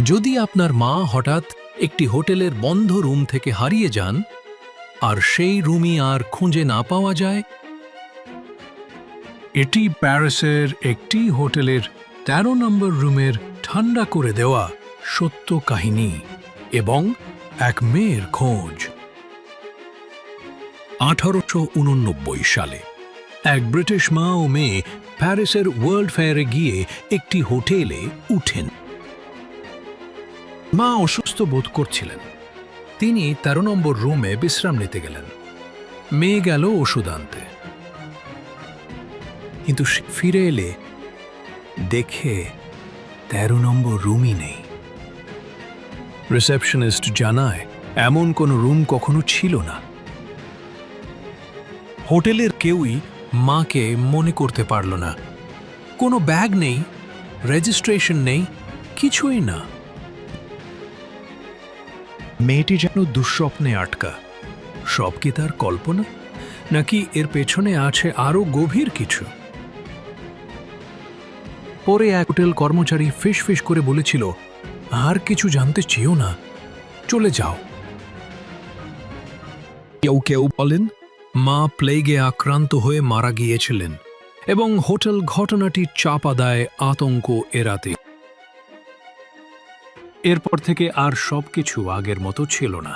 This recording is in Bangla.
যদি আপনার মা হঠাৎ একটি হোটেলের বন্ধ রুম থেকে হারিয়ে যান, আর সেই রুমই আর খুঁজে না পাওয়া যায়? এটি প্যারিসের একটি হোটেলের তেরো নম্বর রুমের ঠান্ডা করে দেওয়া সত্য কাহিনী এবং এক মেয়ের খোঁজ। আঠারোশো উননব্বই সালে এক ব্রিটিশ মা ও মেয়ে প্যারিসের ওয়ার্ল্ড ফেয়ারে গিয়ে একটি হোটেলে উঠেন। মা অসুস্থ বোধ করছিলেন। তিনি তেরো নম্বর রুমে বিশ্রাম নিতে গেলেন। মেয়ে গেল ওষুধ আনতে। কিন্তু ফিরে এলে দেখে তেরো নম্বর রুমই নেই। রিসেপশনিস্ট জানায়, এমন কোনো রুম কখনো ছিল না। হোটেলের কেউই মাকে মনে করতে পারল না। কোনো ব্যাগ নেই, রেজিস্ট্রেশন নেই, কিছুই না। মেয়েটি যেন দুঃস্বপ্নে আটকা। সব কি তার কল্পনা? নাকি এর পেছনে আছে আরও গভীর কিছু? পরে এক হোটেল কর্মচারী ফিস ফিস করে বলেছিল, আর কিছু জানতে চেয়েও না, চলে যাও। কেউ কেউ বলেন, মা প্লেগে আক্রান্ত হয়ে মারা গিয়েছিলেন এবং হোটেল ঘটনাটি চাপা দেয় আতঙ্ক এড়াতে। এরপর থেকে আর সব কিছু আগের মতো ছিল না।